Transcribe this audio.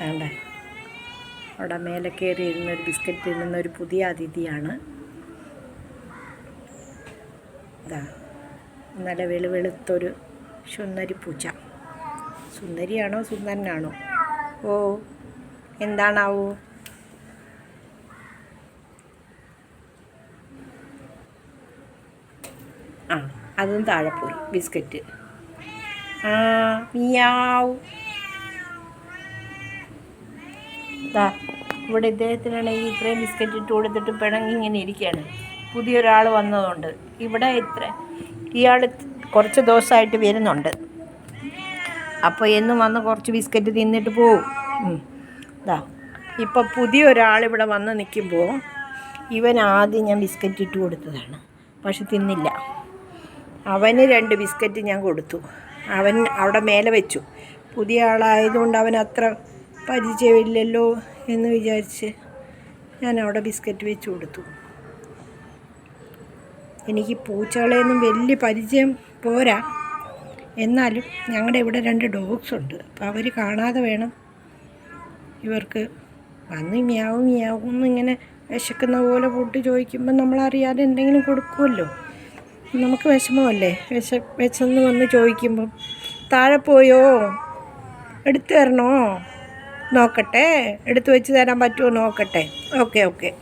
വേണ്ട? അവിടെ മേലെ കയറി ഇരുന്ന ഒരു ബിസ്ക്കറ്റ് തിന്നുന്ന ഒരു പുതിയ അതിഥിയാണ്. ഇതാ നല്ല വെളുവെളുത്തൊരു സുന്ദരി പൂച്ച. സുന്ദരിയാണോ സുന്ദരനാണോ? ഓ എന്താണാവോ? ആ അതും താഴെ പോയി ബിസ്ക്കറ്റ്. ആ മിയാവ്. ദാ ഇവിടെ ഇദ്ദേഹത്തിനാണെങ്കിൽ ഇത്രയും ബിസ്ക്കറ്റ് ഇട്ട് കൊടുത്തിട്ട് പിണങ്ങി ഇങ്ങനെ ഇരിക്കുകയാണ്. പുതിയൊരാൾ വന്നതുകൊണ്ട്. ഇവിടെ ഇത്ര ഇയാൾ കുറച്ച് ദിവസമായിട്ട് വരുന്നുണ്ട്. അപ്പോൾ എന്നും വന്ന് കുറച്ച് ബിസ്ക്കറ്റ് തിന്നിട്ട് പോവും. ഇതാ ഇപ്പോൾ പുതിയൊരാൾ ഇവിടെ വന്ന് നിൽക്കുമ്പോൾ ഇവൻ ആദ്യം ഞാൻ ബിസ്ക്കറ്റ് ഇട്ട് കൊടുത്തതാണ്. പക്ഷെ തിന്നില്ല. അവന് രണ്ട് ബിസ്ക്കറ്റ് ഞാൻ കൊടുത്തു. അവൻ അവിടെ മേലെ വെച്ചു. പുതിയ ആളായതുകൊണ്ട് അവൻ അത്ര പരിചയമില്ലല്ലോ എന്ന് വിചാരിച്ച് ഞാൻ അവിടെ ബിസ്ക്കറ്റ് വെച്ച് കൊടുത്തു. എനിക്ക് പൂച്ചകളെയൊന്നും വലിയ പരിചയം പോരാ. എന്നാലും ഞങ്ങളുടെ ഇവിടെ രണ്ട് ഡോഗ്സ് ഉണ്ട്. അപ്പോൾ അവർ കാണാതെ വേണം ഇവർക്ക് വന്ന് മ്യാവും മ്യാവും എന്നിങ്ങനെ വിശക്കുന്ന പോലെ ഫുഡ് ചോദിക്കുമ്പോൾ നമ്മളറിയാതെ എന്തെങ്കിലും കൊടുക്കുമല്ലോ നമുക്ക് വിഷമമല്ലേ? വിശ വിശന്ന് വന്ന് ചോദിക്കുമ്പം താഴെ പോയോ? എടുത്തു തരണോ? നോക്കട്ടെ? എടുത്തു വെച്ച് തരാൻ പറ്റുമോ? നോക്കട്ടെ. Okay okay.